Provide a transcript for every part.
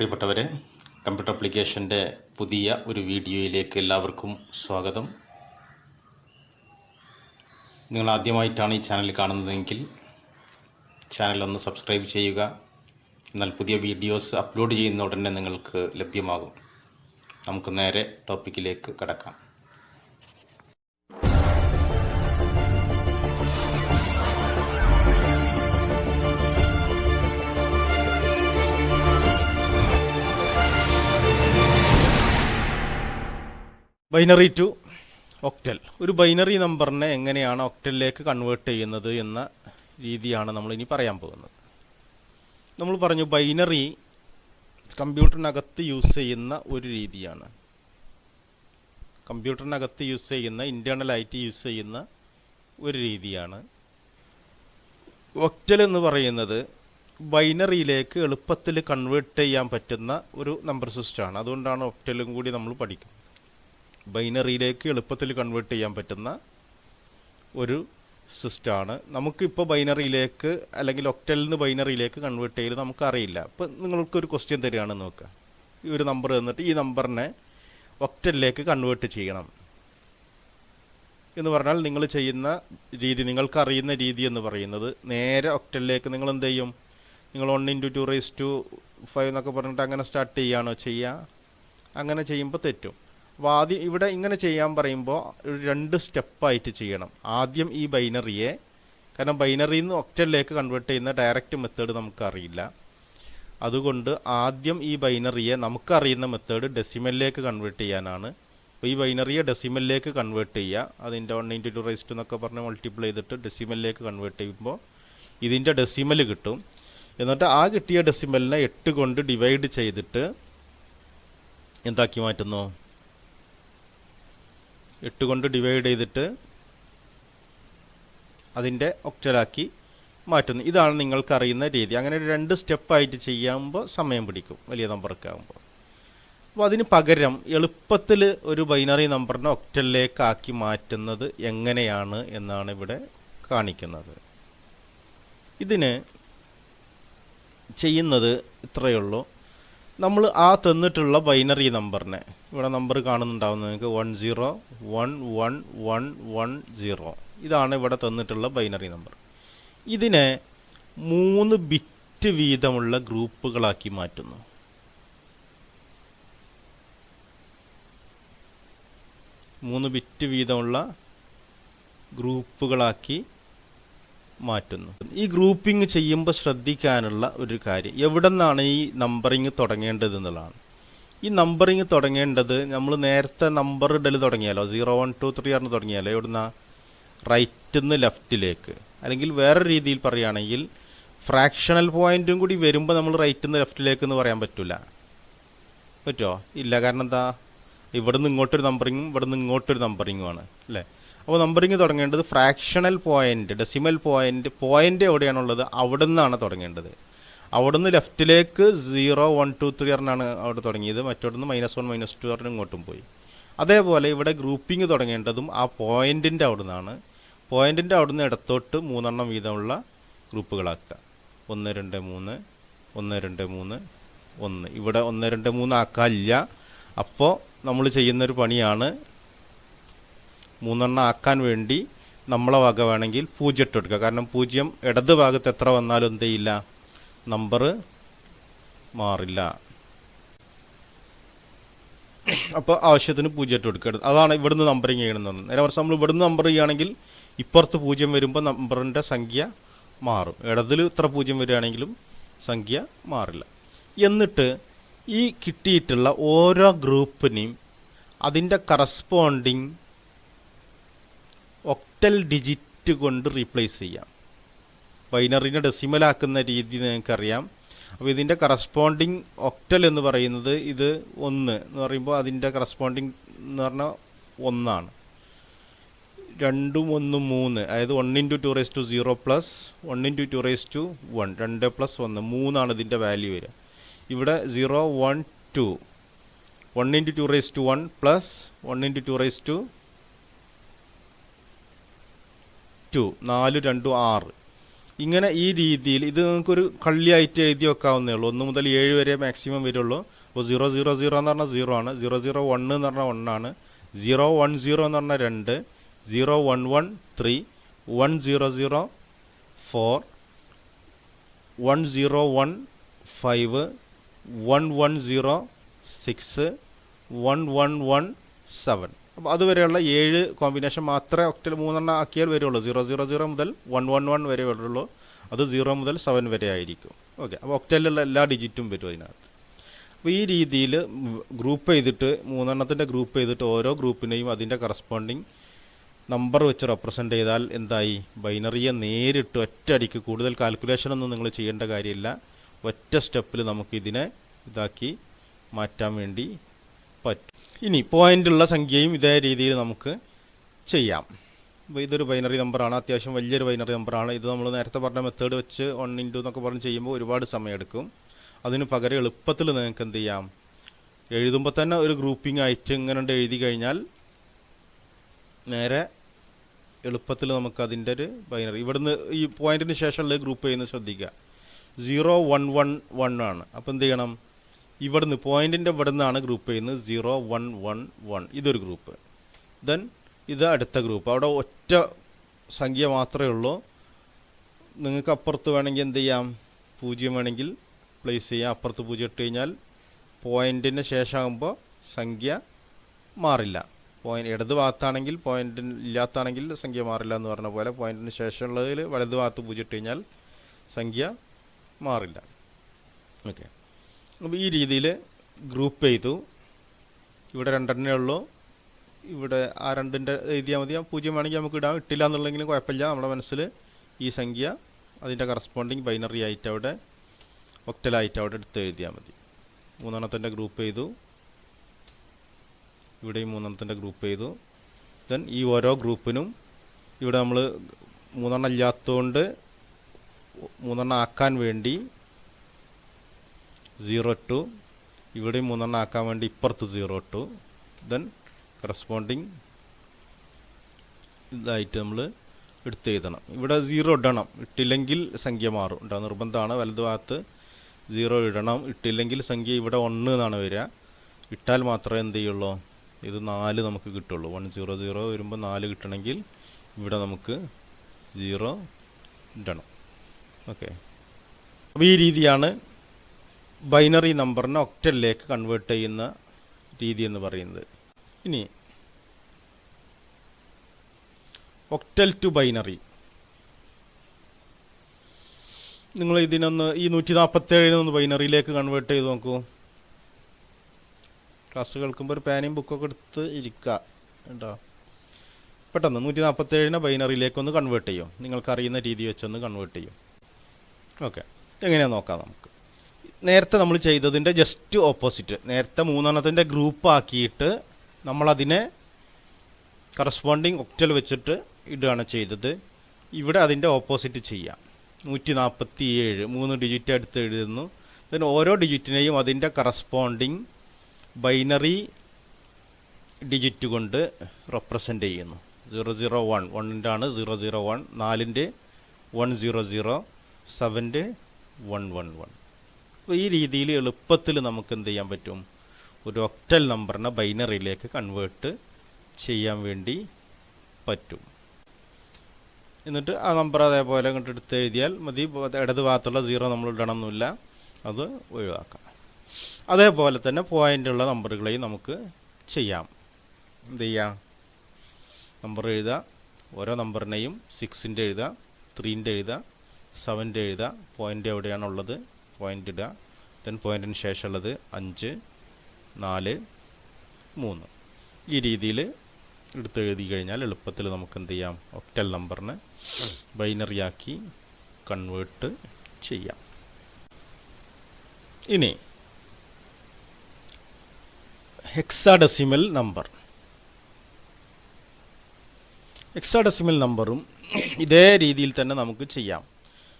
പ്രിയപ്പെട്ടവരെ കമ്പ്യൂട്ടർ അപ്ലിക്കേഷന്റെ പുതിയ ഒരു വീഡിയോയിലേക്ക് എല്ലാവർക്കും സ്വാഗതം. നിങ്ങൾ ആദ്യമായിട്ടാണ് ഈ ചാനൽ കാണുന്നതെങ്കിൽ ചാനൽ ഒന്ന് സബ്സ്ക്രൈബ് ചെയ്യുക. എന്നാൽ പുതിയ വീഡിയോസ് അപ്ലോഡ് ചെയ്യുന്ന ഉടനെ നിങ്ങൾക്ക് ലഭ്യമാകും. നമുക്ക് നേരെ ടോപ്പിക്കിലേക്ക് കടക്കാം. ബൈനറി ടു ഒക്ടൽ ഒരു ബൈനറി നമ്പറിനെ എങ്ങനെയാണ് ഒക്ടലിലേക്ക് കൺവേർട്ട് ചെയ്യുന്നത് എന്ന രീതിയാണ് നമ്മൾ ഇനി പറയാൻ പോകുന്നത്. നമ്മൾ പറഞ്ഞു ബൈനറി കമ്പ്യൂട്ടറിനകത്ത് യൂസ് ചെയ്യുന്ന ഒരു രീതിയാണ്. കമ്പ്യൂട്ടറിനകത്ത് യൂസ് ചെയ്യുന്ന ഇന്റേർണലായിട്ട് യൂസ് ചെയ്യുന്ന ഒരു രീതിയാണ്. ഒക്ടൽ എന്ന് പറയുന്നത് ബൈനറിയിലേക്ക് എളുപ്പത്തിൽ കൺവേർട്ട് ചെയ്യാൻ പറ്റുന്ന ഒരു നമ്പർ സിസ്റ്റമാണ് അതുകൊണ്ടാണ് ഒക്ടലും കൂടി നമ്മൾ പഠിക്കുന്നത്. ബൈനറിയിലേക്ക് എളുപ്പത്തിൽ കൺവേർട്ട് ചെയ്യാൻ പറ്റുന്ന ഒരു സിസ്റ്റമാണ്. നമുക്കിപ്പോൾ ബൈനറിയിലേക്ക് അല്ലെങ്കിൽ ഒക്ടലിൽ നിന്ന് ബൈനറിയിലേക്ക് കൺവേർട്ട് ചെയ്ത് നമുക്കറിയില്ല. ഇപ്പം നിങ്ങൾക്കൊരു ക്വസ്റ്റ്യൻ തരികയാണെന്ന് നോക്കുക ഈ ഒരു നമ്പർ തന്നിട്ട് ഈ നമ്പറിനെ ഒക്ടലിലേക്ക് കൺവേർട്ട് ചെയ്യണം. എന്ന് പറഞ്ഞാൽ നിങ്ങൾ ചെയ്യുന്ന രീതി നിങ്ങൾക്കറിയുന്ന രീതി എന്ന് പറയുന്നത് നേരെ ഒക്ടലിലേക്ക് നിങ്ങൾ എന്ത് ചെയ്യും? നിങ്ങൾ one into two raise to five എന്നൊക്കെ പറഞ്ഞിട്ട് അങ്ങനെ സ്റ്റാർട്ട് ചെയ്യുകയാണോ ചെയ്യുക? അങ്ങനെ ചെയ്യുമ്പോൾ തെറ്റും. ആദ്യം ഇവിടെ ഇങ്ങനെ ചെയ്യാൻ പറയുമ്പോൾ രണ്ട് സ്റ്റെപ്പായിട്ട് ചെയ്യണം. ആദ്യം ഈ ബൈനറിയെ കാരണം ബൈനറിയിൽ നിന്ന് ഒക്ടലിലേക്ക് കൺവേർട്ട് ചെയ്യുന്ന ഡയറക്റ്റ് മെത്തേഡ് നമുക്കറിയില്ല. അതുകൊണ്ട് ആദ്യം ഈ ബൈനറിയെ നമുക്കറിയുന്ന മെത്തേഡ് ഡെസിമലിലേക്ക് കൺവേർട്ട് ചെയ്യാനാണ്. അപ്പോൾ ഈ ബൈനറിയെ ഡെസിമലിലേക്ക് കൺവേർട്ട് ചെയ്യുക. അതിന്റെ വൺ ഇന്റു ടു റേസ്റ്റ് എന്നൊക്കെ പറഞ്ഞ് മൾട്ടിപ്ലൈ ചെയ്തിട്ട് ഡെസിമലിലേക്ക് കൺവേർട്ട് ചെയ്യുമ്പോൾ ഇതിന്റെ ഡെസിമൽ കിട്ടും. എന്നിട്ട് ആ കിട്ടിയ ഡെസിമലിനെ എട്ട് കൊണ്ട് ഡിവൈഡ് ചെയ്തിട്ട് എന്താക്കി മാറ്റുന്നു? എട്ട് കൊണ്ട് ഡിവൈഡ് ചെയ്തിട്ട് അതിന്റെ ഒക്ടലാക്കി മാറ്റുന്നു. ഇതാണ് നിങ്ങൾക്കറിയുന്ന രീതി. അങ്ങനെ രണ്ട് സ്റ്റെപ്പായിട്ട് ചെയ്യുമ്പോൾ സമയം പിടിക്കും. വലിയ നമ്പറൊക്കെ ആകുമ്പോൾ അപ്പോൾ അതിന് പകരം എളുപ്പത്തിൽ ഒരു ബൈനറി നമ്പറിനെ ഒക്ടലിലേക്ക് ആക്കി മാറ്റുന്നത് എങ്ങനെയാണ് എന്നാണ് ഇവിടെ കാണിക്കുന്നത്. ഇതിന് ചെയ്യുന്നത് ഇത്രയേ ഉള്ളൂ. നമ്മൾ ആ തന്നിട്ടുള്ള ബൈനറി നമ്പറിനെ ഇവിടെ നമ്പർ കാണുന്നുണ്ടാവുന്നത് നിങ്ങൾക്ക് one zero one one one one zero ഇതാണ് ഇവിടെ തന്നിട്ടുള്ള ബൈനറി നമ്പർ ഇതിനെ മൂന്ന് ബിറ്റ് വീതമുള്ള ഗ്രൂപ്പുകളാക്കി മാറ്റുന്നു. മൂന്ന് ബിറ്റ് വീതമുള്ള ഗ്രൂപ്പുകളാക്കി മാറ്റുന്നു. ഈ ഗ്രൂപ്പിംഗ് ചെയ്യുമ്പോൾ ശ്രദ്ധിക്കാനുള്ള ഒരു കാര്യം എവിടെ നിന്നാണ് ഈ നമ്പറിങ് തുടങ്ങേണ്ടത് എന്നുള്ളതാണ്. ഈ നമ്പറിങ് തുടങ്ങേണ്ടത് നമ്മൾ നേരത്തെ നമ്പർ ഇടൽ തുടങ്ങിയാലോ? സീറോ വൺ ടു ത്രീ ആണ് തുടങ്ങിയാലോ? ഇവിടുന്ന് റൈറ്റിൽ നിന്ന് ലെഫ്റ്റിലേക്ക് അല്ലെങ്കിൽ വേറെ രീതിയിൽ പറയുകയാണെങ്കിൽ ഫ്രാക്ഷണൽ പോയിന്റും കൂടി വരുമ്പോൾ നമ്മൾ റൈറ്റിൽ നിന്ന് ലെഫ്റ്റിലേക്ക് എന്ന് പറയാൻ പറ്റില്ല പറ്റുമോ ഇല്ല. കാരണം എന്താ? ഇവിടെ നിന്ന് ഇങ്ങോട്ടൊരു നമ്പറിങ്ങും ഇവിടെ നിന്ന് ഇങ്ങോട്ടൊരു നമ്പറിങ്ങുമാണ് അല്ലേ? അപ്പോൾ നമ്പറിങ് തുടങ്ങേണ്ടത് fractional point decimal point point എവിടെയാണുള്ളത്? അവിടെ നിന്നാണ് തുടങ്ങേണ്ടത്. അവിടെ നിന്ന് ലെഫ്റ്റിലേക്ക് സീറോ വൺ ടു ത്രീ പറഞ്ഞാണ് അവിടെ തുടങ്ങിയത്. മറ്റോടുന്ന് മൈനസ് വൺ മൈനസ് ടു പറഞ്ഞ് ഇങ്ങോട്ടും പോയി. അതേപോലെ ഇവിടെ ഗ്രൂപ്പിംഗ് തുടങ്ങേണ്ടതും ആ പോയിന്റിന്റെ അവിടെ നിന്നാണ് പോയിന്റിന്റെ അവിടെ നിന്ന് ഇടത്തോട്ട് മൂന്നെണ്ണം വീതമുള്ള ഗ്രൂപ്പുകളാക്കുക. ഒന്ന് രണ്ട് മൂന്ന് ഒന്ന് രണ്ട് മൂന്ന് ഒന്ന്. ഇവിടെ ഒന്ന് രണ്ട് മൂന്ന് ആക്കാനില്ല. അപ്പോൾ നമ്മൾ ചെയ്യുന്നൊരു പണിയാണ് മൂന്നെണ്ണം ആക്കാൻ വേണ്ടി നമ്മളെ വക വേണമെങ്കിൽ പൂജ്യം ഇട്ട് കൊടുക്കുക. കാരണം പൂജ്യം ഇടത് ഭാഗത്ത് എത്ര വന്നാലും എന്ത് ചെയ്യില്ല? നമ്പർ മാറില്ല. അപ്പോൾ ആവശ്യത്തിന് പൂജ്യം ഇട്ട് കൊടുക്കുക. അതാണ് ഇവിടുന്ന് നമ്പറിങ് ചെയ്യണമെന്ന് നേരെ വർഷം നമ്മൾ ഇവിടുന്ന് നമ്പർ ചെയ്യുകയാണെങ്കിൽ ഇപ്പുറത്ത് പൂജ്യം വരുമ്പോൾ നമ്പറിന്റെ സംഖ്യ മാറും. ഇടതിൽ ഇത്ര പൂജ്യം വരികയാണെങ്കിലും സംഖ്യ മാറില്ല. എന്നിട്ട് ഈ കിട്ടിയിട്ടുള്ള ഓരോ ഗ്രൂപ്പിനെയും അതിന്റെ കറസ്പോണ്ടിങ് ഒക്ടൽ ഡിജിറ്റ് കൊണ്ട് റീപ്ലേസ് ചെയ്യാം. ബൈനറിനെ ഡെസിമലാക്കുന്ന രീതി നിങ്ങൾക്കറിയാം. അപ്പോൾ ഇതിന്റെ കറസ്പോണ്ടിങ് ഒക്ടൽ എന്ന് പറയുന്നത് ഇത് ഒന്ന് എന്ന് പറയുമ്പോൾ അതിന്റെ കറസ്പോണ്ടിങ് എന്ന് പറഞ്ഞാൽ ഒന്നാണ്. രണ്ടും ഒന്നും മൂന്ന് അതായത് one into two raise to zero plus one into two raise to one രണ്ട് പ്ലസ് ഒന്ന് മൂന്നാണ് ഇതിന്റെ വാല്യൂ വരിക. ഇവിടെ zero one two one into two raise to one plus one into two raise to two നാല് രണ്ടും ആറ്. ഇങ്ങനെ ഈ രീതിയിൽ ഇത് നിങ്ങൾക്കൊരു കള്ളിയായിട്ട് എഴുതി വെക്കാവുന്നേ ഉള്ളൂ. ഒന്ന് മുതൽ ഏഴ് വരെ മാക്സിമം വരുള്ളൂ. അപ്പോൾ സീറോ സീറോ സീറോ എന്ന് പറഞ്ഞാൽ സീറോ ആണ്. സീറോ സീറോ വൺ എന്ന് പറഞ്ഞാൽ ഒന്നാണ് സീറോ വൺ സീറോ എന്ന് പറഞ്ഞാൽ രണ്ട്. Zero one one three one zero zero four one zero one five one one zero six one one one seven അപ്പോൾ അതുവരെയുള്ള ഏഴ് കോമ്പിനേഷൻ മാത്രമേ ഒക്ടൽ മൂന്നെണ്ണം ആക്കിയാൽ വരുള്ളൂ. സീറോ സീറോ സീറോ മുതൽ വൺ വൺ വൺ വരെ വരുള്ളൂ. അത് സീറോ മുതൽ സെവൻ വരെ ആയിരിക്കും. ഓക്കെ അപ്പോൾ ഒക്ടലിലുള്ള എല്ലാ ഡിജിറ്റും വരും അതിനകത്ത്. അപ്പോൾ ഈ രീതിയിൽ ഗ്രൂപ്പ് ചെയ്തിട്ട് മൂന്നെണ്ണത്തിന്റെ ഗ്രൂപ്പ് ചെയ്തിട്ട് ഓരോ ഗ്രൂപ്പിനെയും അതിന്റെ കറസ്പോണ്ടിങ് നമ്പർ വെച്ച് റെപ്രസെന്റ് ചെയ്താൽ എന്തായി? ബൈനറിയെ നേരിട്ട് ഒറ്റ അടിക്ക് കൂടുതൽ കാൽക്കുലേഷൻ ഒന്നും നിങ്ങൾ ചെയ്യേണ്ട കാര്യമില്ല. ഒറ്റ സ്റ്റെപ്പിൽ നമുക്കിതിനെ ഇതാക്കി മാറ്റാൻ വേണ്ടി പറ്റും. ഇനി പോയിന്റുള്ള സംഖ്യയും ഇതേ രീതിയിൽ നമുക്ക് ചെയ്യാം. അപ്പോൾ ഇതൊരു ബൈനറി നമ്പറാണ് അത്യാവശ്യം വലിയൊരു ബൈനറി നമ്പറാണ് ഇത് നമ്മൾ നേരത്തെ പറഞ്ഞ മെത്തേഡ് വെച്ച് വൺ ഇന്റു എന്നൊക്കെ പറഞ്ഞ് ചെയ്യുമ്പോൾ ഒരുപാട് സമയമെടുക്കും. അതിന് പകരം എളുപ്പത്തിൽ നിങ്ങൾക്ക് എന്ത് ചെയ്യാം? എഴുതുമ്പോൾ തന്നെ ഒരു ഗ്രൂപ്പിംഗ് ആയിട്ട് ഇങ്ങനെ എഴുതി കഴിഞ്ഞാൽ നേരെ എളുപ്പത്തിൽ നമുക്ക് അതിന്റെ ഒരു ബൈനറി ഇവിടുന്ന് ഈ പോയിന്റിന് ശേഷമുള്ള ഗ്രൂപ്പ് ചെയ്യുന്നത് ശ്രദ്ധിക്കുക. സീറോ വൺ വൺ വൺ ആണ്. അപ്പോൾ എന്ത് ചെയ്യണം? ഇവിടുന്ന് പോയിന്റിന്റെ ഇവിടെ നിന്നാണ് ഗ്രൂപ്പ് ചെയ്യുന്നത്. സീറോ വൺ വൺ വൺ ഇതൊരു ഗ്രൂപ്പ് ദെൻ ഇത് അടുത്ത ഗ്രൂപ്പ് അവിടെ ഒറ്റ സംഖ്യ മാത്രമേ ഉള്ളൂ. നിങ്ങൾക്ക് അപ്പുറത്ത് വേണമെങ്കിൽ എന്ത് ചെയ്യാം? പൂജ്യം വേണമെങ്കിൽ പ്ലേസ് ചെയ്യാം. അപ്പുറത്ത് പൂജ്യം ഇട്ട് കഴിഞ്ഞാൽ പോയിന്റിന് ശേഷമാകുമ്പോൾ സംഖ്യ മാറില്ല. പോയിന്റ് ഇടത് ഭാഗത്താണെങ്കിൽ പോയിന്റ് ഇല്ലാത്താണെങ്കിൽ സംഖ്യ മാറില്ല എന്ന് പറഞ്ഞ പോലെ പോയിന്റിന് ശേഷമുള്ളതിൽ വലത് ഭാഗത്ത് പൂജ്യം ഇട്ട് കഴിഞ്ഞാൽ സംഖ്യ മാറില്ല. ഓക്കെ അപ്പോൾ ഈ രീതിയിൽ ഗ്രൂപ്പ് ചെയ്തു. ഇവിടെ രണ്ടെണ്ണേ ഉള്ളൂ. ഇവിടെ ആ രണ്ടിന്റെ എഴുതിയാൽ മതി. പൂജ്യം വേണമെങ്കിൽ നമുക്ക് ഇടാം. ഇട്ടില്ല എന്നുള്ളെങ്കിലും കുഴപ്പമില്ല. നമ്മുടെ മനസ്സിൽ ഈ സംഖ്യ അതിന്റെ കറസ്പോണ്ടിങ് ബൈനറി ആയിട്ട് അവിടെ ഒക്ടലായിട്ട് അവിടെ എടുത്ത് എഴുതിയാൽ മതി. മൂന്നെണ്ണത്തിന്റെ ഗ്രൂപ്പ് ചെയ്തു. ഇവിടെയും മൂന്നെണ്ണത്തിന്റെ ഗ്രൂപ്പ് ചെയ്തു. ദെൻ ഈ ഓരോ ഗ്രൂപ്പിനും ഇവിടെ നമ്മൾ മൂന്നെണ്ണം ഇല്ലാത്തതുകൊണ്ട് മൂന്നെണ്ണം ആക്കാൻ വേണ്ടി സീറോ ടു ഇവിടെയും മൂന്നെണ്ണം ആക്കാൻ വേണ്ടി ഇപ്പുറത്ത് സീറോ ടു ദെൻ കറസ്പോണ്ടിങ് ഇതായിട്ട് നമ്മൾ എടുത്ത് എഴുതണം. ഇവിടെ സീറോ ഇടണം ഇട്ടില്ലെങ്കിൽ സംഖ്യ മാറും. കേട്ടോ നിർബന്ധമാണ് വലത് ഭാഗത്ത് സീറോ ഇടണം ഇട്ടില്ലെങ്കിൽ സംഖ്യ ഇവിടെ ഒന്ന് എന്നാണ് വരിക. ഇട്ടാൽ മാത്രമേ എന്ത് ചെയ്യുള്ളൂ? ഇത് നാല് നമുക്ക് കിട്ടുള്ളൂ. വൺ സീറോ സീറോ വരുമ്പോൾ നാല് കിട്ടണമെങ്കിൽ ഇവിടെ നമുക്ക് സീറോ ഇടണം. ഓക്കെ അപ്പോൾ ഈ രീതിയാണ് ബൈനറി നമ്പറിനെ ഒക്ടലിലേക്ക് കൺവേർട്ട് ചെയ്യുന്ന രീതി എന്ന് പറയുന്നത്. ഇനി ഒക്ടൽ ടു ബൈനറി. നിങ്ങൾ ഇതിനൊന്ന് ഈ നൂറ്റി നാൽപ്പത്തേഴിനൊന്ന് ബൈനറിയിലേക്ക് കൺവേർട്ട് ചെയ്ത് നോക്കൂ. ക്ലാസ് കേൾക്കുമ്പോൾ ഒരു പാനയും ബുക്കൊക്കെ എടുത്ത് ഇരിക്കുക കേട്ടോ. പെട്ടെന്ന് നൂറ്റി നാൽപ്പത്തേഴിനെ ബൈനറിയിലേക്ക് ഒന്ന് കൺവേർട്ട് ചെയ്യും. നിങ്ങൾക്കറിയുന്ന രീതി വെച്ചൊന്ന് കൺവേർട്ട് ചെയ്യും. ഓക്കെ എങ്ങനെയാണെന്ന് നോക്കാം നമുക്ക്. നേരത്തെ നമ്മൾ ചെയ്തതിന്റെ ജസ്റ്റ് ഓപ്പോസിറ്റ് നേരത്തെ മൂന്നെണ്ണത്തിന്റെ ഗ്രൂപ്പ് ആക്കിയിട്ട് നമ്മളതിനെ കറസ്പോണ്ടിങ് ഒക്ടൽ വെച്ചിട്ട് ഇടുകയാണ് ചെയ്തത്. ഇവിടെ അതിന്റെ ഓപ്പോസിറ്റ് ചെയ്യാം. നൂറ്റി നാൽപ്പത്തി ഏഴ് മൂന്ന് ഡിജിറ്റ് എടുത്ത് എഴുതുന്നു. പിന്നെ ഓരോ ഡിജിറ്റിനെയും അതിന്റെ കറസ്പോണ്ടിങ് ബൈനറി ഡിജിറ്റ് കൊണ്ട് റെപ്രസെന്റ് ചെയ്യുന്നു. സീറോ സീറോ വൺ വണ്ണിന്റെ ആണ് സീറോ സീറോ വൺ നാലിന്റെ വൺ സീറോ സീറോ സെവന്റെ വൺ വൺ വൺ അപ്പോൾ ഈ രീതിയിൽ എളുപ്പത്തിൽ നമുക്ക് എന്ത് ചെയ്യാൻ പറ്റും? ഒരു ഒക്ടൽ നമ്പറിനെ ബൈനറിയിലേക്ക് കൺവേർട്ട് ചെയ്യാൻ വേണ്ടി പറ്റും. എന്നിട്ട് ആ നമ്പർ അതേപോലെ അങ്ങോട്ട് എടുത്ത് എഴുതിയാൽ മതി. ഇടത് ഭാഗത്തുള്ള സീറോ നമ്മൾ ഇടണമെന്നില്ല അത് ഒഴിവാക്കാം. അതേപോലെ തന്നെ പോയിന്റുള്ള നമ്പറുകളെയും നമുക്ക് ചെയ്യാം. എന്ത് ചെയ്യാം? നമ്പർ എഴുതുക. ഓരോ നമ്പറിനെയും സിക്സിന്റെ എഴുതുക ത്രീന്റെ എഴുതുക സെവന്റെ എഴുതുക. പോയിന്റ് എവിടെയാണുള്ളത്? പോയിന്റ് ഇടുക. ദെൻ പോയിന്റിന് ശേഷമുള്ളത് അഞ്ച് നാല് മൂന്ന്. ഈ രീതിയിൽ എടുത്ത് എഴുതി കഴിഞ്ഞാൽ എളുപ്പത്തിൽ നമുക്ക് എന്ത് ചെയ്യാം? ഒക്ടൽ നമ്പറിനെ ബൈനറി ആക്കി കൺവേർട്ട് ചെയ്യാം. ഇനി ഹെക്സാഡെസിമൽ നമ്പർ ഹെക്സാഡെസിമൽ നമ്പറും ഇതേ രീതിയിൽ തന്നെ നമുക്ക് ചെയ്യാം.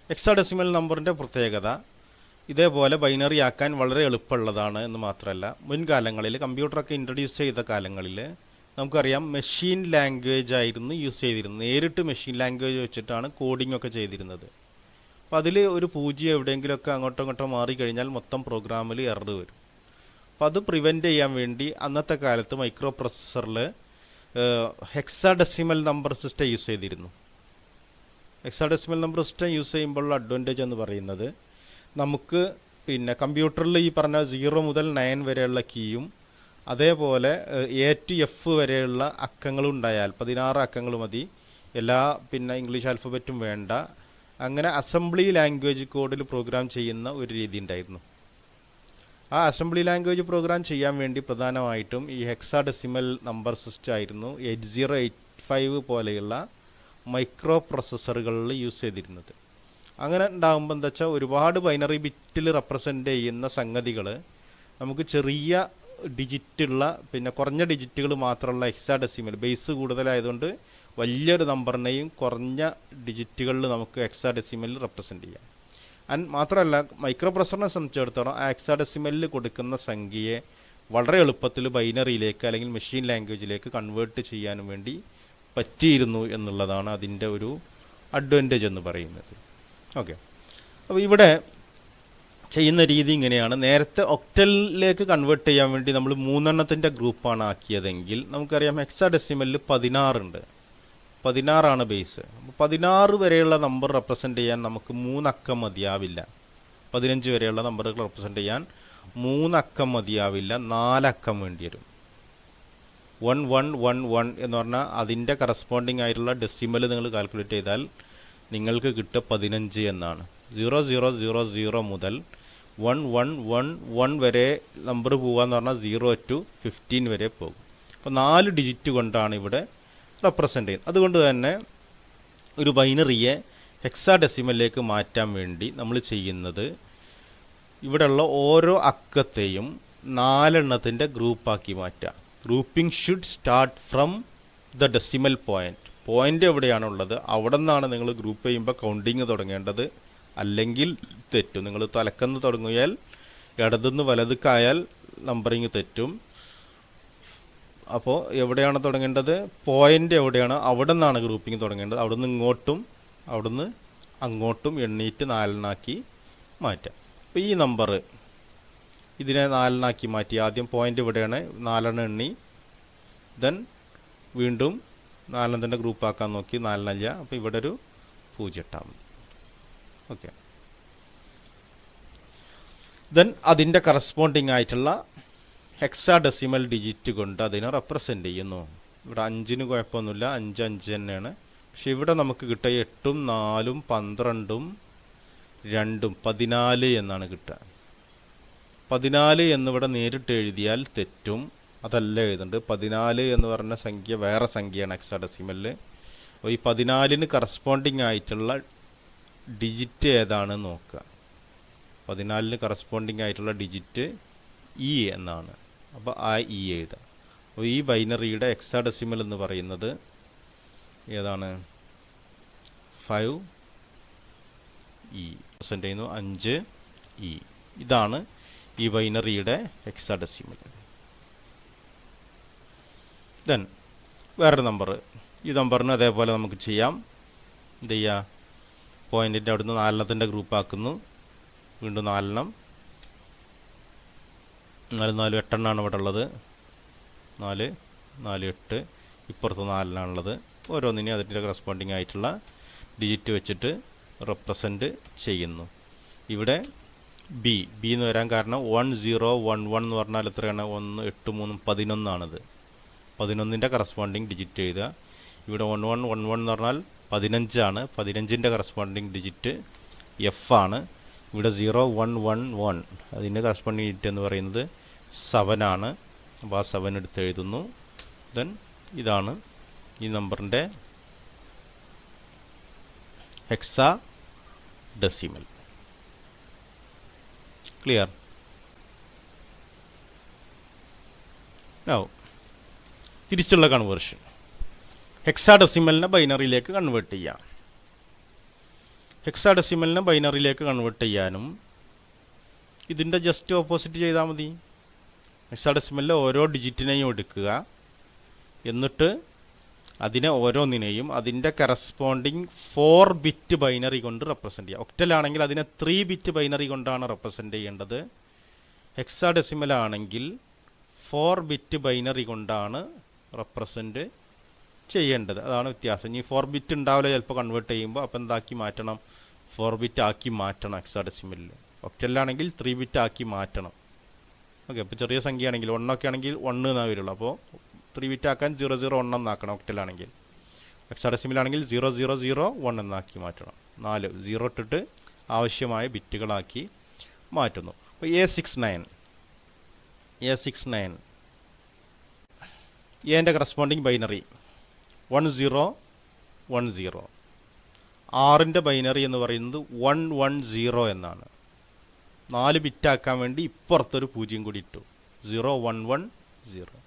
ഹെക്സാഡെസിമൽ നമ്പറിന്റെ പ്രത്യേകത ഇതേപോലെ ബൈനറി ആക്കാൻ വളരെ എളുപ്പമുള്ളതാണ് എന്ന് മാത്രമല്ല. മുൻകാലങ്ങളിൽ കമ്പ്യൂട്ടറൊക്കെ ഇൻട്രൊഡ്യൂസ് ചെയ്ത കാലങ്ങളിൽ നമുക്കറിയാം മെഷീൻ ലാംഗ്വേജ് ആയിരുന്നു യൂസ് ചെയ്തിരുന്നത്. നേരിട്ട് മെഷീൻ ലാംഗ്വേജ് വെച്ചിട്ടാണ് കോഡിംഗ് ഒക്കെ ചെയ്തിരുന്നത്. അപ്പോൾ അതിൽ ഒരു പൂജ്യം എവിടെയെങ്കിലുമൊക്കെ അങ്ങോട്ടോ ഇങ്ങോട്ടോ മാറിക്കഴിഞ്ഞാൽ മൊത്തം പ്രോഗ്രാമിൽ എറർ വരും. അപ്പോൾ അത് പ്രിവെന്റ് ചെയ്യാൻ വേണ്ടി അന്നത്തെ കാലത്ത് മൈക്രോ പ്രൊസസ്സറിൽ ഹെക്സാഡെസിമൽ നമ്പർ സിസ്റ്റം യൂസ് ചെയ്തിരുന്നു. ഹെക്സാഡെസിമൽ നമ്പർ സിസ്റ്റം യൂസ് ചെയ്യുമ്പോഴുള്ള അഡ്വാന്റേജ് എന്ന് പറയുന്നത് നമുക്ക് പിന്നെ കമ്പ്യൂട്ടറിൽ ഈ പറഞ്ഞ സീറോ മുതൽ നയൻ വരെയുള്ള കീയും അതേപോലെ എ ടു എഫ് വരെയുള്ള അക്കങ്ങളും ഉണ്ടായാൽ പതിനാറ് അക്കങ്ങൾ മതി. എല്ലാ പിന്നെ ഇംഗ്ലീഷ് ആൽഫബറ്റും വേണ്ട. അങ്ങനെ അസംബ്ലി ലാംഗ്വേജ് കോഡിൽ പ്രോഗ്രാം ചെയ്യുന്ന ഒരു രീതി ഉണ്ടായിരുന്നു. ആ അസംബ്ലി ലാംഗ്വേജ് പ്രോഗ്രാം ചെയ്യാൻ വേണ്ടി പ്രധാനമായിട്ടും ഈ ഹെക്സാ ഡെസിമൽ നമ്പർ സിസ്റ്റം ആയിരുന്നു എയ്റ്റ് സീറോ എയ്റ്റ് ഫൈവ് പോലെയുള്ള മൈക്രോ പ്രോസസ്സറുകളിൽ യൂസ് ചെയ്തിരുന്നത്. അങ്ങനെ ഉണ്ടാകുമ്പോൾ എന്താ വെച്ചാൽ ഒരുപാട് ബൈനറി ബിറ്റിൽ റെപ്രസെന്റ് ചെയ്യുന്ന സംഗതികൾ നമുക്ക് ചെറിയ ഡിജിറ്റുള്ള പിന്നെ കുറഞ്ഞ ഡിജിറ്റുകൾ മാത്രമുള്ള ഹെക്സാഡെസിമൽ ബേസ് കൂടുതലായതുകൊണ്ട് വലിയൊരു നമ്പറിനെയും കുറഞ്ഞ ഡിജിറ്റുകളിൽ നമുക്ക് ഹെക്സാഡെസിമലിൽ റെപ്രസെന്റ് ചെയ്യാം. ആൻഡ് മാത്രമല്ല മൈക്രോ പ്രസറിനെ സംബന്ധിച്ചിടത്തോളം ആ ഹെക്സാഡെസിമലിൽ കൊടുക്കുന്ന സംഖ്യയെ വളരെ എളുപ്പത്തിൽ ബൈനറിയിലേക്ക് അല്ലെങ്കിൽ മെഷീൻ ലാംഗ്വേജിലേക്ക് കൺവേർട്ട് ചെയ്യാനും വേണ്ടി പറ്റിയിരുന്നു എന്നുള്ളതാണ് അതിന്റെ ഒരു അഡ്വാന്റേജ് എന്ന് പറയുന്നത്. ഓക്കെ. അപ്പോൾ ഇവിടെ ചെയ്യുന്ന രീതി ഇങ്ങനെയാണ്. നേരത്തെ ഒക്ടലിലേക്ക് കൺവേർട്ട് ചെയ്യാൻ വേണ്ടി നമ്മൾ മൂന്നെണ്ണത്തിന്റെ ഗ്രൂപ്പാണ് ആക്കിയതെങ്കിൽ നമുക്കറിയാം ഹെക്സാഡെസിമലിൽ പതിനാറുണ്ട് പതിനാറാണ് ബേസ് അപ്പോൾ പതിനാറ് വരെയുള്ള നമ്പർ റെപ്രസെന്റ് ചെയ്യാൻ നമുക്ക് മൂന്നക്കം മതിയാവില്ല. പതിനഞ്ച് വരെയുള്ള നമ്പറുകൾ റെപ്രസെന്റ് ചെയ്യാൻ മൂന്നക്കം മതിയാവില്ല. നാലക്കം വേണ്ടി വരും. വൺ വൺ വൺ വൺ എന്ന് പറഞ്ഞാൽ അതിന്റെ കറസ്പോണ്ടിങ് ആയിട്ടുള്ള ഡെസിമൽ നിങ്ങൾ കാൽക്കുലേറ്റ് ചെയ്താൽ നിങ്ങൾക്ക് കിട്ടുക പതിനഞ്ച് എന്നാണ്. സീറോ സീറോ സീറോ സീറോ മുതൽ വൺ വൺ വൺ വൺ വരെ നമ്പർ പോകാന്ന് പറഞ്ഞാൽ സീറോ ടു ഫിഫ്റ്റീൻ വരെ പോകും. അപ്പോൾ നാല് ഡിജിറ്റ് കൊണ്ടാണ് ഇവിടെ റെപ്രസെന്റ് ചെയ്യുന്നത്. അതുകൊണ്ട് തന്നെ ഒരു ബൈനറിയെ ഹെക്സാ ഡെസിമലിലേക്ക് മാറ്റാൻ വേണ്ടി നമ്മൾ ചെയ്യുന്നത് ഇവിടെയുള്ള ഓരോ അക്കത്തെയും നാലെണ്ണത്തിന്റെ ഗ്രൂപ്പാക്കി മാറ്റുക. Grouping should start from the decimal point point എവിടെയാണുള്ളത് അവിടെ നിന്നാണ് നിങ്ങൾ ഗ്രൂപ്പ് ചെയ്യുമ്പോൾ കൗണ്ടിങ് തുടങ്ങേണ്ടത്. അല്ലെങ്കിൽ തെറ്റും നിങ്ങൾ തലക്കെന്ന് തുടങ്ങിയാൽ ഇടതുനിന്ന് വലതുക്കായാൽ നമ്പറിങ് തെറ്റും. അപ്പോൾ എവിടെയാണ് തുടങ്ങേണ്ടത്? പോയിന്റ് എവിടെയാണ്? അവിടെ നിന്നാണ് ഗ്രൂപ്പിംഗ് തുടങ്ങേണ്ടത്. അവിടെ നിന്ന് ഇങ്ങോട്ടും അവിടുന്ന് അങ്ങോട്ടും എണ്ണീറ്റ് നാലെണ്ണാക്കി മാറ്റാം. അപ്പോൾ ഈ നമ്പർ ഇതിനെ നാലെണ്ണാക്കി മാറ്റി. ആദ്യം പോയിന്റ് ഇവിടെയാണ് നാലെണ്ണം എണ്ണി. ദെൻ വീണ്ടും നാലെണ്ണത്തിന്റെ ഗ്രൂപ്പാക്കാൻ നോക്കി നാലെണ്ണല്ല അപ്പോൾ ഇവിടെ ഒരു പൂജ്യം ഇട്ടാൽ മതി. ഓക്കെ ദെൻ അതിന്റെ കറസ്പോണ്ടിങ് ആയിട്ടുള്ള ഹെക്സാ ഡെസിമൽ ഡിജിറ്റ് കൊണ്ട് അതിനെ റെപ്രസെന്റ് ചെയ്യുന്നു. ഇവിടെ അഞ്ചിന് കുഴപ്പമൊന്നുമില്ല അഞ്ച് അഞ്ച് തന്നെയാണ്. പക്ഷെ ഇവിടെ നമുക്ക് കിട്ടുക എട്ടും നാലും പന്ത്രണ്ടും രണ്ടും പതിനാല് എന്നാണ് കിട്ടുക. പതിനാല് എന്നിവിടെ നേരിട്ട് എഴുതിയാൽ തെറ്റും. അതല്ല എഴുതുന്നുണ്ട് പതിനാല് എന്ന് പറഞ്ഞ സംഖ്യ വേറെ സംഖ്യയാണ് എക്സ്ട്രാ ഡെസിമലിൽ അപ്പോൾ ഈ പതിനാലിന് കറസ്പോണ്ടിങ് ആയിട്ടുള്ള ഡിജിറ്റ് ഏതാണെന്ന് നോക്കുക. പതിനാലിന് കറസ്പോണ്ടിങ് ആയിട്ടുള്ള ഡിജിറ്റ് ഇ എന്നാണ്. അപ്പോൾ ആ ഇ എഴുതുക. അപ്പോൾ ഈ ബൈനറിയുടെ എക്സാ ഡെസിമൽ എന്ന് പറയുന്നത് ഏതാണ്? ഫൈവ് ഇ പ്രസന്റ് ചെയ്യുന്നു. അഞ്ച് ഇ ഇതാണ് ഈ ബൈനറിയുടെ എക്സാ ഡെസിമൽ ദെൻ വേറൊരു നമ്പർ ഈ നമ്പറിന് അതേപോലെ നമുക്ക് ചെയ്യാം. എന്ത് ചെയ്യുക പോയിന്റിന്റെ അവിടുന്ന് നാലെണ്ണത്തിന്റെ ഗ്രൂപ്പ് ആക്കുന്നു. വീണ്ടും നാലെണ്ണം. നാല് നാല് എട്ടെണ്ണമാണ് ഇവിടെ ഉള്ളത്. നാല് നാല് എട്ട്. ഇപ്പുറത്ത് നാലെണ്ണാണുള്ളത് ഓരോന്നിനെയും അതിന്റെ കറസ്പോണ്ടിങ് ആയിട്ടുള്ള ഡിജിറ്റ് വെച്ചിട്ട് റെപ്രസെന്റ് ചെയ്യുന്നു. ഇവിടെ ബി ബി എന്ന് വരാൻ കാരണം വൺ സീറോ വൺ വൺ എന്ന് പറഞ്ഞാൽ എത്രയാണ്? ഒന്ന് എട്ട് മൂന്നും പതിനൊന്നാണിത്. പതിനൊന്നിന്റെ കറസ്പോണ്ടിങ് ഡിജിറ്റ് എഴുതുക. ഇവിടെ വൺ വൺ വൺ വൺ എന്ന് പറഞ്ഞാൽ പതിനഞ്ചാണ് പതിനഞ്ചിന്റെ കറസ്പോണ്ടിങ് ഡിജിറ്റ് എഫ് ആണ്. ഇവിടെ സീറോ വൺ വൺ വൺ അതിന്റെ കറസ്പോണ്ടിങ് ഡിജിറ്റ് എന്ന് പറയുന്നത് സെവൻ ആണ്. അപ്പോൾ ആ സെവൻ എടുത്ത് എഴുതുന്നു. ദെൻ ഇതാണ് ഈ നമ്പറിന്റെ ഹെക്സാ ഡെസിമൽ ക്ലിയർ നോ തിരിച്ചുള്ള കൺവേർഷൻ ഹെക്സാഡെസിമലിനെ ബൈനറിയിലേക്ക് കൺവേർട്ട് ചെയ്യാം. ഹെക്സാഡെസിമലിനെ ബൈനറിയിലേക്ക് കൺവേർട്ട് ചെയ്യാനും ഇതിന്റെ ജസ്റ്റ് ഓപ്പോസിറ്റ് ചെയ്താൽ മതി. ഹെക്സാഡെസിമലിലെ ഓരോ ഡിജിറ്റിനെയും എടുക്കുക. എന്നിട്ട് അതിനെ ഓരോന്നിനെയും അതിന്റെ കറസ്പോണ്ടിങ് ഫോർ ബിറ്റ് ബൈനറി കൊണ്ട് റെപ്രസെന്റ് ചെയ്യുക ഒക്ടലാണെങ്കിൽ അതിനെ ത്രീ ബിറ്റ് ബൈനറി കൊണ്ടാണ് റെപ്രസെന്റ് ചെയ്യേണ്ടത്. ഹെക്സാഡെസിമൽ ആണെങ്കിൽ ഫോർ ബിറ്റ് ബൈനറി കൊണ്ടാണ് റെപ്രസെന്റ് ചെയ്യേണ്ടത്. അതാണ് വ്യത്യാസം. ഇനി ഫോർ ബിറ്റ് ഉണ്ടാവില്ല ചിലപ്പോൾ കൺവേർട്ട് ചെയ്യുമ്പോൾ അപ്പോൾ എന്താക്കി മാറ്റണം? ഫോർ ബിറ്റ് ആക്കി മാറ്റണം ഹെക്സാഡെസിമലിൽ ഒക്ടലാണെങ്കിൽ ത്രീ ബിറ്റ് ആക്കി മാറ്റണം. ഓക്കെ അപ്പോൾ ചെറിയ സംഖ്യ ആണെങ്കിൽ ഒന്നൊക്കെ ആണെങ്കിൽ ഒന്ന് എന്നാ വരുള്ളൂ. അപ്പോൾ ത്രീ ബിറ്റ് ആക്കാൻ സീറോ സീറോ വൺ എന്നാക്കണം ഒക്ടലാണെങ്കിൽ ഹെക്സാഡെസിമലാണെങ്കിൽ സീറോ സീറോ സീറോ വൺ എന്നാക്കി മാറ്റണം. നാല് സീറോ ഇട്ടിട്ട് ആവശ്യമായ ബിറ്റുകളാക്കി മാറ്റുന്നു. അപ്പോൾ A six nine A six nine എന്റെ corresponding binary one zero one zero ആറിന്റെ ബൈനറി എന്ന് പറയുന്നത് വൺ വൺ സീറോ എന്നാണ്. നാല് ബിറ്റാക്കാൻ വേണ്ടി ഇപ്പുറത്തൊരു പൂജ്യം കൂടി ഇട്ടു. സീറോ വൺ വൺ സീറോ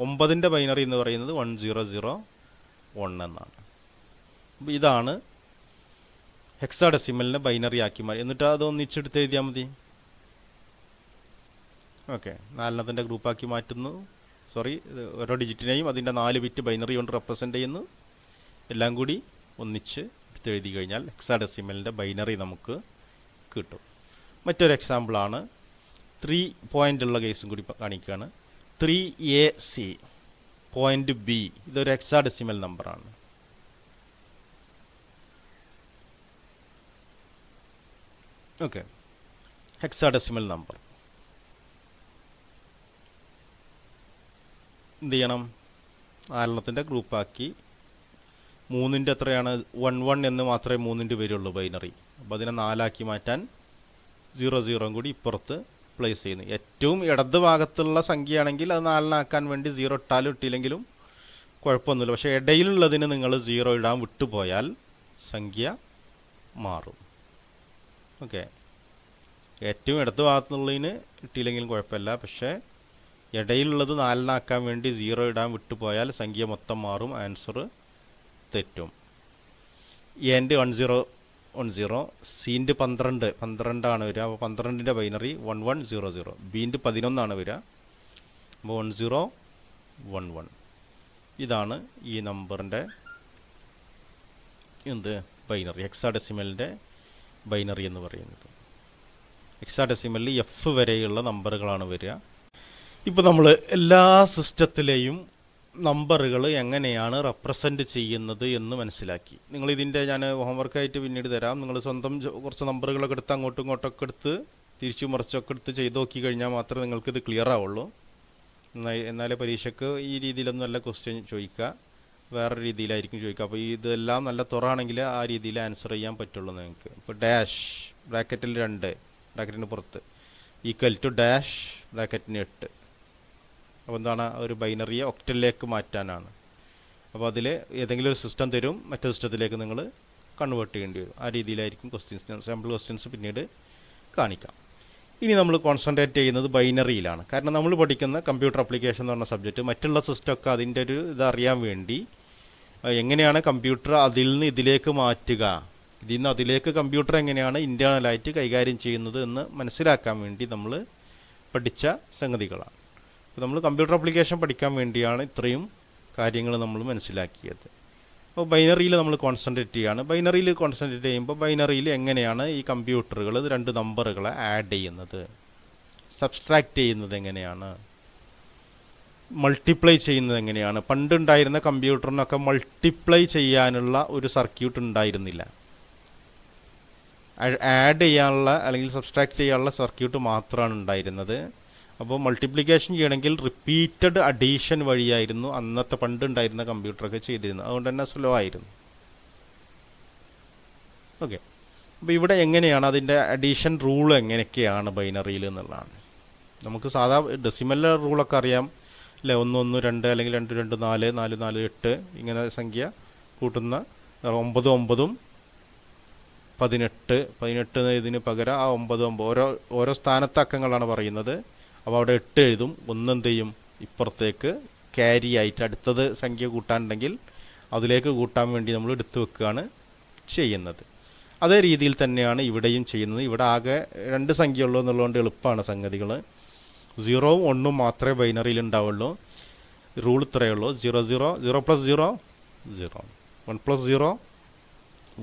ഒമ്പതിന്റെ ബൈനറി എന്ന് പറയുന്നത് വൺ സീറോ സീറോ വൺ എന്നാണ്. അപ്പോൾ ഇതാണ് ഹെക്സാഡെസിമലിനെ ബൈനറി ആക്കി മാറി. എന്നിട്ട് അത് ഒന്നിച്ചെടുത്ത് എഴുതിയാൽ മതി. ഓക്കെ നാലെണ്ണത്തിന്റെ ഗ്രൂപ്പാക്കി മാറ്റുന്നു. സോറി ഓരോ ഡിജിറ്റിനെയും അതിന്റെ നാല് ബിറ്റ് ബൈനറി കൊണ്ട് റെപ്രസെന്റ് ചെയ്യുന്നു. എല്ലാം കൂടി ഒന്നിച്ച് എടുത്ത് എഴുതി കഴിഞ്ഞാൽ ഹെക്സാഡെസിമലിന്റെ ബൈനറി നമുക്ക് കിട്ടും. മറ്റൊരു എക്സാമ്പിളാണ് ത്രീ പോയിന്റ് ഉള്ള കേസും കൂടി കാണിക്കുകയാണ് three A C point B ഇതൊരു ഹെക്സാഡെസിമൽ നമ്പറാണ് ഓക്കെ ഹെക്സാഡെസിമൽ നമ്പർ എന്ത് ചെയ്യണം നാലെണ്ണത്തിന്റെ ഗ്രൂപ്പാക്കി. മൂന്നിന്റെ എത്രയാണ്? വൺ വൺ എന്ന് മാത്രമേ മൂന്നിന്റെ വരുള്ളൂ ബൈനറി. അപ്പോൾ അതിനെ നാലാക്കി മാറ്റാൻ സീറോ സീറോയും കൂടി ഇപ്പുറത്ത് പ്ലേസ് ചെയ്യുന്നു. ഏറ്റവും ഇടത് ഭാഗത്തുള്ള സംഖ്യയാണെങ്കിൽ അത് നാലിനാക്കാൻ വേണ്ടി സീറോ ഇട്ടാലും ഇട്ടില്ലെങ്കിലും കുഴപ്പമൊന്നുമില്ല. പക്ഷേ ഇടയിലുള്ളതിന് നിങ്ങൾ സീറോ ഇടാൻ വിട്ടുപോയാൽ സംഖ്യ മാറും. ഓക്കെ. ഏറ്റവും ഇടത് ഭാഗത്തുള്ളതിന് ഇട്ടില്ലെങ്കിലും കുഴപ്പമില്ല. പക്ഷേ ഇടയിലുള്ളത് നാലിനാക്കാൻ വേണ്ടി സീറോ ഇടാൻ വിട്ടുപോയാൽ സംഖ്യ മൊത്തം മാറും ആൻസർ തെറ്റും. എന്റെ വൺ സീറോ വൺ സീറോ സീന്റെ പന്ത്രണ്ട് പന്ത്രണ്ടാണ് വരിക. അപ്പോൾ പന്ത്രണ്ടിന്റെ binary one one zero zero ബീന്റെ പതിനൊന്നാണ് വരിക. അപ്പോൾ വൺ സീറോ വൺ വൺ ഇതാണ് ഈ നമ്പറിന്റെ എന്ത് ബൈനറി ഹെക്സാഡെസിമലിന്റെ ബൈനറി എന്ന് പറയുന്നത്. ഹെക്സാഡെസിമലിൽ എഫ് വരെയുള്ള നമ്പറുകളാണ് വരിക. ഇപ്പോൾ നമ്മൾ എല്ലാ സിസ്റ്റത്തിലെയും നമ്പറുകൾ എങ്ങനെയാണ് റെപ്രസെന്റ് ചെയ്യുന്നത് എന്ന് മനസ്സിലാക്കി. നിങ്ങൾ ഇതിന്റെ ഞാൻ ഹോംവർക്കായിട്ട് പിന്നീട് തരാം. നിങ്ങൾ സ്വന്തം കുറച്ച് നമ്പറുകളൊക്കെ എടുത്ത് അങ്ങോട്ടും ഇങ്ങോട്ടൊക്കെ എടുത്ത് തിരിച്ചു മറിച്ചൊക്കെ എടുത്ത് ചെയ്ത് നോക്കി കഴിഞ്ഞാൽ മാത്രമേ നിങ്ങൾക്കിത് ക്ലിയർ ആവുള്ളൂ. എന്നാലേ പരീക്ഷയ്ക്ക് ഈ രീതിയിലൊന്നും അല്ല ക്വസ്റ്റ്യൻ ചോദിക്കുക. വേറെ രീതിയിലായിരിക്കും ചോദിക്കുക. അപ്പോൾ ഇതെല്ലാം നല്ല തുറാണെങ്കിൽ ആ രീതിയിൽ ആൻസർ ചെയ്യാൻ പറ്റുള്ളൂ നിങ്ങൾക്ക്. ഇപ്പോൾ ഡാഷ് ബ്രാക്കറ്റിൽ രണ്ട് ബ്രാക്കറ്റിന് പുറത്ത്. ഈക്വൽ ടു ഡാഷ് ബ്രാക്കറ്റിന് എട്ട്. അപ്പോൾ എന്താണ് ഒരു ബൈനറിയെ ഒക്ടലിലേക്ക് മാറ്റാനാണ്. അപ്പോൾ അതിൽ ഏതെങ്കിലും ഒരു സിസ്റ്റം തരും മറ്റു സിസ്റ്റത്തിലേക്ക് നിങ്ങൾ കൺവേർട്ട് ചെയ്യേണ്ടി വരും. ആ രീതിയിലായിരിക്കും ക്വസ്റ്റ്യൻസ് സാമ്പിൾ ക്വസ്റ്റ്യൻസ് പിന്നീട് കാണിക്കാം. ഇനി നമ്മൾ കോൺസെൻട്രേറ്റ് ചെയ്യുന്നത് ബൈനറിയിലാണ്. കാരണം നമ്മൾ പഠിക്കുന്ന കമ്പ്യൂട്ടർ അപ്ലിക്കേഷൻ എന്ന് പറഞ്ഞ സബ്ജക്റ്റ് മറ്റുള്ള സിസ്റ്റമൊക്കെ അതിന്റെ ഒരു ഇതറിയാൻ വേണ്ടി എങ്ങനെയാണ് കമ്പ്യൂട്ടർ അതിൽ നിന്ന് ഇതിലേക്ക് മാറ്റുക ഇതിൽ നിന്ന് അതിലേക്ക് കമ്പ്യൂട്ടർ എങ്ങനെയാണ് ഇന്റേർണലായിട്ട് കൈകാര്യം ചെയ്യുന്നത് എന്ന് മനസ്സിലാക്കാൻ വേണ്ടി നമ്മൾ പഠിച്ച സംഗതികളാണ്. അപ്പോൾ നമ്മൾ കമ്പ്യൂട്ടർ അപ്ലിക്കേഷൻ പഠിക്കാൻ വേണ്ടിയാണ് ഇത്രയും കാര്യങ്ങൾ നമ്മൾ മനസ്സിലാക്കിയത്. അപ്പോൾ ബൈനറിയിൽ നമ്മൾ കോൺസെൻട്രേറ്റ് ചെയ്യുകയാണ് ബൈനറിയിൽ കോൺസെൻട്രേറ്റ് ചെയ്യുമ്പോൾ ബൈനറിയിൽ എങ്ങനെയാണ് ഈ കമ്പ്യൂട്ടറുകൾ രണ്ട് നമ്പറുകളെ ആഡ് ചെയ്യുന്നത്? സബ്സ്ട്രാക്റ്റ് ചെയ്യുന്നത് എങ്ങനെയാണ്? മൾട്ടിപ്ലൈ ചെയ്യുന്നത് എങ്ങനെയാണ്? പണ്ടുണ്ടായിരുന്ന കമ്പ്യൂട്ടറിനൊക്കെ മൾട്ടിപ്ലൈ ചെയ്യാനുള്ള ഒരു സർക്യൂട്ട് ഉണ്ടായിരുന്നില്ല. ആഡ് ചെയ്യാനുള്ള അല്ലെങ്കിൽ സബ്സ്ട്രാക്ട് ചെയ്യാനുള്ള സർക്യൂട്ട് മാത്രമാണ് ഉണ്ടായിരുന്നത്. അപ്പോൾ മൾട്ടിപ്ലിക്കേഷൻ ചെയ്യണമെങ്കിൽ റിപ്പീറ്റഡ് അഡീഷൻ വഴിയായിരുന്നു അന്നത്തെ പണ്ട് ഉണ്ടായിരുന്ന കമ്പ്യൂട്ടറൊക്കെ ചെയ്തിരുന്നത്. അതുകൊണ്ട് തന്നെ സ്ലോ ആയിരുന്നു. ഓക്കെ അപ്പോൾ ഇവിടെ എങ്ങനെയാണ് അതിന്റെ അഡീഷൻ റൂൾ എങ്ങനെയൊക്കെയാണ് ബൈനറിയിൽ എന്നുള്ളതാണ്. നമുക്ക് സാധാ ഡെസിമലിലെ റൂളൊക്കെ അറിയാം. അല്ലേ ഒന്ന് ഒന്ന് രണ്ട് അല്ലെങ്കിൽ രണ്ട് രണ്ട് നാല് നാല് നാല് എട്ട് ഇങ്ങനെ സംഖ്യ കൂട്ടുന്ന ഒമ്പത് ഒമ്പതും പതിനെട്ട് പതിനെട്ട് ഇതിന് പകരം ആ ഒമ്പത് ഒമ്പത്. ഓരോ ഓരോ സ്ഥാനത്തക്കങ്ങളാണ് പറയുന്നത്. അപ്പോൾ അവിടെ എട്ട് എഴുതും. ഒന്നെന്ത് ചെയ്യും ഇപ്പുറത്തേക്ക് ക്യാരി ആയിട്ട് അടുത്തത് സംഖ്യ കൂട്ടാനുണ്ടെങ്കിൽ അതിലേക്ക് കൂട്ടാൻ വേണ്ടി നമ്മൾ എടുത്തു വെക്കുകയാണ് ചെയ്യുന്നത്. അതേ രീതിയിൽ തന്നെയാണ് ഇവിടെയും ചെയ്യുന്നത്. ഇവിടെ ആകെ രണ്ട് സംഖ്യ ഉള്ളൂ എന്നുള്ളതുകൊണ്ട് എളുപ്പമാണ് സംഗതികൾ. സീറോവും ഒന്നും മാത്രമേ ബൈനറിയിൽ ഉണ്ടാവുള്ളൂ. റൂൾ ഇത്രയേ ഉള്ളൂ. Zero zero zero plus zero zero. One plus zero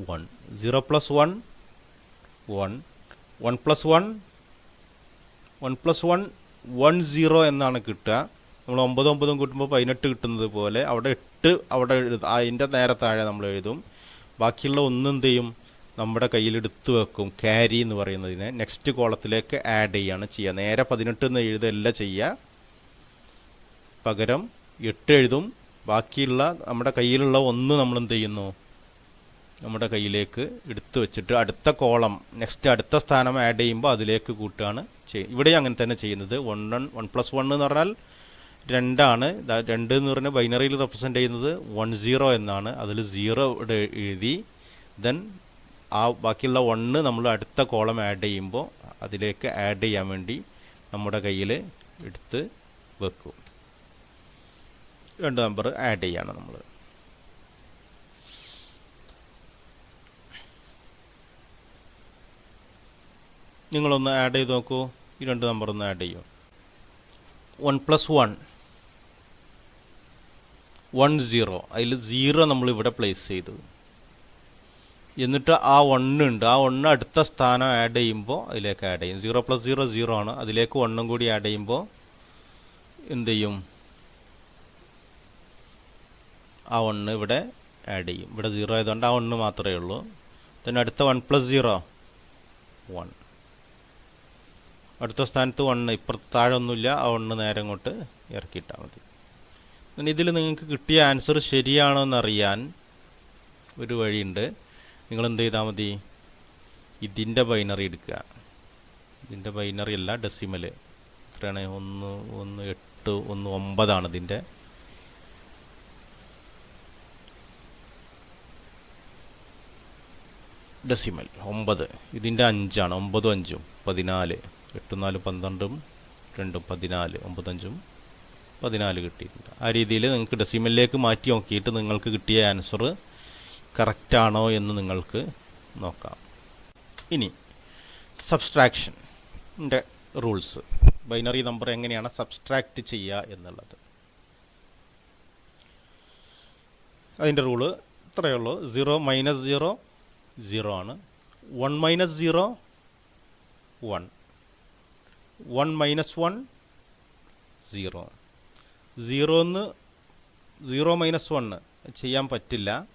one. Zero plus one one. One plus one one plus one one zero എന്നാണ് കിട്ടുക. നമ്മൾ ഒമ്പത് ഒമ്പതും കൂട്ടുമ്പോൾ പതിനെട്ട് കിട്ടുന്നത് പോലെ അവിടെ എട്ട് അവിടെ അതിന്റെ നേരെ താഴെ നമ്മൾ എഴുതും. ബാക്കിയുള്ള ഒന്നും ചെയ്യും? നമ്മുടെ കയ്യിൽ എടുത്തു വെക്കും. ക്യാരി എന്ന് പറയുന്നതിനെ. നെക്സ്റ്റ് കോളത്തിലേക്ക് ആഡ് ചെയ്യാണ് ചെയ്യുക. നേരെ പതിനെട്ട് എന്ന് എഴുതല്ല ചെയ്യുക. പകരം എട്ട് എഴുതും. ബാക്കിയുള്ള നമ്മുടെ കയ്യിലുള്ള ഒന്ന് നമ്മൾ എന്ത് ചെയ്യുന്നു? നമ്മുടെ കയ്യിലേക്ക് എടുത്തു വെച്ചിട്ട് അടുത്ത കോളം നെക്സ്റ്റ് അടുത്ത സ്ഥാനം ആഡ് ചെയ്യുമ്പോൾ അതിലേക്ക് കൂട്ടുകയാണ് ചെയ്യുക ഇവിടെ അങ്ങനെ തന്നെ ചെയ്യുന്നത്. One one one plus one എന്ന് പറഞ്ഞാൽ രണ്ടാണ്. രണ്ട് എന്ന് പറഞ്ഞാൽ ബൈനറിയിൽ റെപ്രസെന്റ് ചെയ്യുന്നത് വൺ സീറോ എന്നാണ്. അതിൽ സീറോ ഇവിടെ എഴുതി ദെൻ ആ ബാക്കിയുള്ള വണ്ണ് നമ്മൾ അടുത്ത കോളം ആഡ് ചെയ്യുമ്പോൾ അതിലേക്ക് ആഡ് ചെയ്യാൻ വേണ്ടി നമ്മുടെ കയ്യിൽ എടുത്ത് വെക്കും. രണ്ട് നമ്പർ ആഡ് ചെയ്യാണ് നമ്മൾ. നിങ്ങളൊന്ന് ആഡ് ചെയ്ത് നോക്കൂ. ഈ രണ്ട് നമ്പർ ഒന്ന് ആഡ് ചെയ്യും. One plus one one zero അതിൽ സീറോ നമ്മൾ ഇവിടെ പ്ലേസ് ചെയ്തു. എന്നിട്ട് ആ ഉണ്ട്. ആ ഒണ്ണ് അടുത്ത സ്ഥാനം ആഡ് ചെയ്യുമ്പോൾ അതിലേക്ക് ആഡ് ചെയ്യും. സീറോ പ്ലസ് സീറോ സീറോ ആണ്. അതിലേക്ക് ഒണ്ണും കൂടി ആഡ് ചെയ്യുമ്പോൾ എന്ത് ചെയ്യും? ആ ഒണ്ണ് ഇവിടെ ആഡ് ചെയ്യും. ഇവിടെ സീറോ ആയതുകൊണ്ട് ആ ഒണ്ണ് മാത്രമേ ഉള്ളൂ. പിന്നെ അടുത്ത വൺ പ്ലസ് സീറോ വൺ അടുത്ത സ്ഥാനത്ത് വണ്ണ് ഇപ്പുറത്ത് താഴെ ഒന്നുമില്ല ആ വണ്ണ് നേരെ അങ്ങോട്ട് ഇറക്കിയിട്ടാൽ മതി. ഇതിൽ നിങ്ങൾക്ക് കിട്ടിയ ആൻസർ ശരിയാണോ എന്നറിയാൻ ഒരു വഴിയുണ്ട്. നിങ്ങൾ എന്ത് ചെയ്താൽ മതി? ഇതിന്റെ ബൈനറി എടുക്കുക. ഇതിന്റെ ബൈനറി അല്ല ഡെസിമൽ. എത്രയാണ് ഒന്ന് ഒന്ന് എട്ട് ഒന്ന് ഒമ്പതാണ് ഇതിന്റെ ഡെസിമൽ ഒമ്പത്. ഇതിന്റെ അഞ്ചാണ്. ഒമ്പതും അഞ്ചും. പതിനാല്. എട്ടും നാല് പന്ത്രണ്ടും രണ്ടും പതിനാല് ഒമ്പത്തഞ്ചും പതിനാല് കിട്ടിയിട്ടുണ്ട്. ആ രീതിയിൽ നിങ്ങൾക്ക് ഡെസിമലിലേക്ക് മാറ്റി നോക്കിയിട്ട് നിങ്ങൾക്ക് കിട്ടിയ ആൻസർ കറക്റ്റാണോ എന്ന് നിങ്ങൾക്ക് നോക്കാം. ഇനി സബ്സ്ട്രാക്ഷന്റെ റൂൾസ് ബൈനറി നമ്പർ എങ്ങനെയാണ് സബ്സ്ട്രാക്റ്റ് ചെയ്യുക എന്നുള്ളത്. അതിന്റെ റൂൾ ഇത്രയേ ഉള്ളൂ. സീറോ മൈനസ് സീറോ സീറോ ആണ്. One minus zero one one minus one zero. സീറോന്ന് zero minus one ചെയ്യാൻ പറ്റില്ല.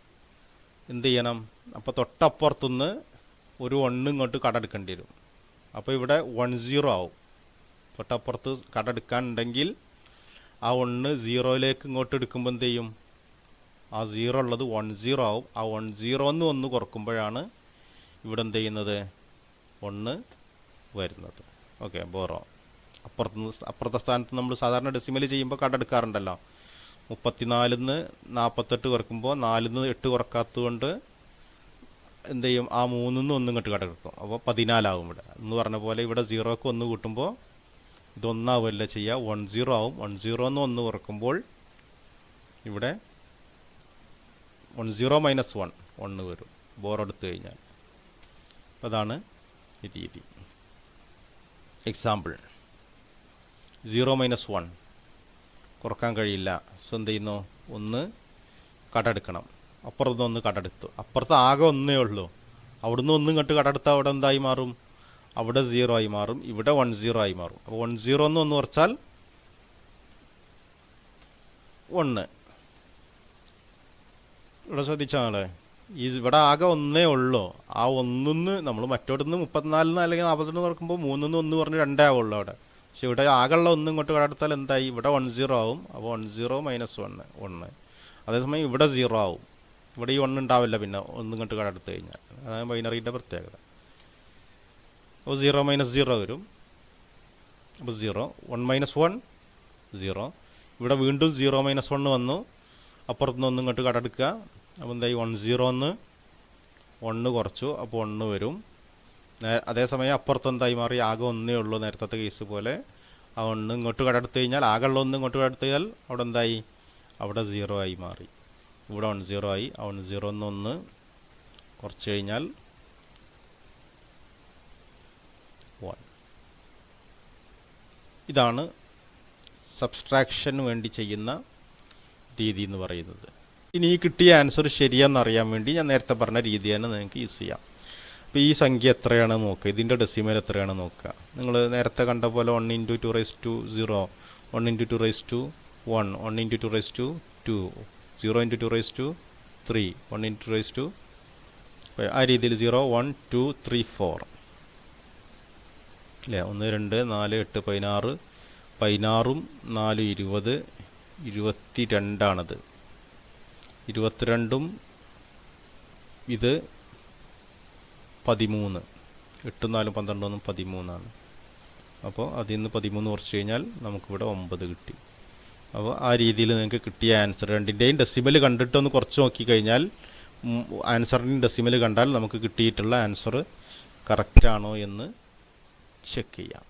എന്ത് ചെയ്യണം? അപ്പോൾ തൊട്ടപ്പുറത്തുനിന്ന് ഒരു വണ്ണ് ഇങ്ങോട്ട് കടമെടുക്കേണ്ടി വരും. അപ്പോൾ ഇവിടെ വൺ സീറോ ആവും. തൊട്ടപ്പുറത്ത് കടമെടുക്കാനുണ്ടെങ്കിൽ ആ ഒന്ന് സീറോയിലേക്ക് ഇങ്ങോട്ട് എടുക്കുമ്പോൾ എന്ത് ചെയ്യും? ആ സീറോ ഉള്ളത് വൺ സീറോ ആവും. ആ വൺ സീറോ എന്ന് ഒന്ന് കുറക്കുമ്പോഴാണ് ഇവിടെ എന്ത് ചെയ്യുന്നത്? ഒന്ന് വരുന്നത്. Okay borrow. അപ്പുറത്ത് അപ്പുറത്തെ സ്ഥാനത്ത് നമ്മൾ സാധാരണ ഡെസിമൽ ചെയ്യുമ്പോൾ കടെടുക്കാറുണ്ടല്ലോ മുപ്പത്തിനാലിന്ന് നാൽപ്പത്തെട്ട് കുറക്കുമ്പോൾ നാലിന്ന് എട്ട് കുറക്കാത്തത് കൊണ്ട് എന്ത് ചെയ്യും? ആ മൂന്നിൽ നിന്ന് ഒന്നും ഇങ്ങോട്ട് കടക്കും അപ്പോൾ പതിനാലാവും ഇവിടെ. എന്ന് പറഞ്ഞ പോലെ ഇവിടെ സീറോക്ക് ഒന്ന് കൂട്ടുമ്പോൾ ഇതൊന്നാവുമല്ല ചെയ്യുക വൺ സീറോ ആവും. വൺ സീറോ എന്ന് ഒന്ന് കുറക്കുമ്പോൾ ഇവിടെ വൺ സീറോ മൈനസ് വൺ ഒന്ന് വരും. ബോറെടുത്ത് കഴിഞ്ഞാൽ. അതാണ് രീതി. എക്സാമ്പിൾ സീറോ മൈനസ് വൺ കുറയ്ക്കാൻ കഴിയില്ല. സോ എന്ത് ചെയ്യുന്നു? ഒന്ന് കടമെടുക്കണം അപ്പുറത്ത് ഒന്ന് കടമെടുത്തു അപ്പുറത്ത് ആകെ ഒന്നേ ഉള്ളൂ. അവിടുന്ന് ഒന്നും ഇങ്ങോട്ട് കടമെടുത്താൽ അവിടെ എന്തായി മാറും? അവിടെ സീറോ ആയി മാറും. ഇവിടെ വൺ സീറോ ആയി മാറും. അപ്പോൾ വൺ സീറോ എന്ന് ഒന്ന് കുറച്ചാൽ ഒന്ന് ഇവിടെ ശ്രദ്ധിച്ചാളെ ഈ ഇവിടെ ആകെ ഒന്നേ ഉള്ളൂ. ആ ഒന്നിന്ന് നമ്മൾ മറ്റോടുന്ന് മുപ്പത്തിനാലിന്ന് അല്ലെങ്കിൽ നാൽപ്പത്തെട്ട് കുറക്കുമ്പോൾ മൂന്നിന്ന് ഒന്ന് പറഞ്ഞ് രണ്ടേ ആവുള്ളൂ അവിടെ. പക്ഷെ ഇവിടെ ആകെയുള്ള ഒന്ന് ഇങ്ങോട്ട് കടത്താൽ എന്തായി? ഇവിടെ വൺ സീറോ ആവും. അപ്പോൾ വൺ സീറോ മൈനസ് വണ് ഒന്ന് അതേസമയം ഇവിടെ സീറോ ആവും. ഇവിടെ ഈ ഒന്ന് ഉണ്ടാവില്ല പിന്നെ ഒന്ന് ഇങ്ങോട്ട് കടടുത്ത് കഴിഞ്ഞാൽ. അതാണ് ബൈനറിയുടെ പ്രത്യേകത. അപ്പോൾ സീറോ മൈനസ് സീറോ വരും. അപ്പോൾ zero one minus one zero ഇവിടെ വീണ്ടും സീറോ മൈനസ് വണ് വന്നു. അപ്പുറത്തുനിന്ന് ഒന്ന് ഇങ്ങോട്ട് കടമെടുക്കുക അപ്പോൾ എന്തായി വൺ സീറോ ഒന്ന് ഒന്ന് കുറച്ചു അപ്പോൾ ഒന്ന് വരും. അതേസമയം അപ്പുറത്ത് എന്തായി മാറി? ആകെ ഒന്നേ ഉള്ളൂ നേരത്തെ കേസ് പോലെ. ആ ഒന്ന് ഇങ്ങോട്ട് കടമെടുത്ത് കഴിഞ്ഞാൽ ആകെ ഉള്ള ഒന്ന് ഇങ്ങോട്ട് കടമെടുത്ത് കഴിഞ്ഞാൽ അവിടെ എന്തായി? അവിടെ സീറോ ആയി മാറി. ഇവിടെ വൺ സീറോ ആയി. ആ വൺ സീറോ ഒന്ന് ഒന്ന് കുറച്ച് കഴിഞ്ഞാൽ വൺ ഇതാണ് സബ്സ്ട്രാക്ഷന് വേണ്ടി ചെയ്യുന്ന രീതി എന്ന് പറയുന്നത്. ഇനി ഈ കിട്ടിയ ആൻസർ ശരിയാണെന്ന് അറിയാൻ വേണ്ടി ഞാൻ നേരത്തെ പറഞ്ഞ രീതി തന്നെ നിങ്ങൾക്ക് യൂസ് ചെയ്യാം. അപ്പോൾ ഈ സംഖ്യ എത്രയാണ് നോക്കുക? ഇതിന്റെ ഡെസിമൽ എത്രയാണ് നോക്കുക? നിങ്ങൾ നേരത്തെ കണ്ട പോലെ one into two raise to zero one into two raise to one one into two raise to two zero into two raise to three one into raise to ആ രീതിയിൽ zero one two three four അല്ലേ? ഒന്ന് രണ്ട് നാല് എട്ട് പതിനാറ് പതിനാറും നാല് ഇരുപത് ഇരുപത്തി രണ്ടാണത് ഇരുപത്തിരണ്ടും ഇത് പതിമൂന്ന്. എട്ടും നാലും പന്ത്രണ്ടൊന്നും പതിമൂന്നാണ്. അപ്പോൾ അതിൽ നിന്ന് പതിമൂന്ന് കുറച്ച് കഴിഞ്ഞാൽ നമുക്കിവിടെ ഒമ്പത് കിട്ടി. അപ്പോൾ ആ രീതിയിൽ നിങ്ങൾക്ക് കിട്ടിയ ആൻസർ രണ്ടിന്റെയും ഡെസിമൽ കണ്ടിട്ടൊന്ന് കുറച്ച് നോക്കിക്കഴിഞ്ഞാൽ ആൻസറിന്റെ ഡെസിമൽ കണ്ടാൽ നമുക്ക് കിട്ടിയിട്ടുള്ള ആൻസർ കറക്റ്റാണോ എന്ന് ചെക്ക് ചെയ്യാം.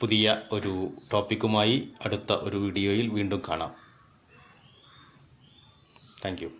പുതിയ ഒരു ടോപ്പിക്കുമായി അടുത്ത ഒരു വീഡിയോയിൽ വീണ്ടും കാണാം. Thank you.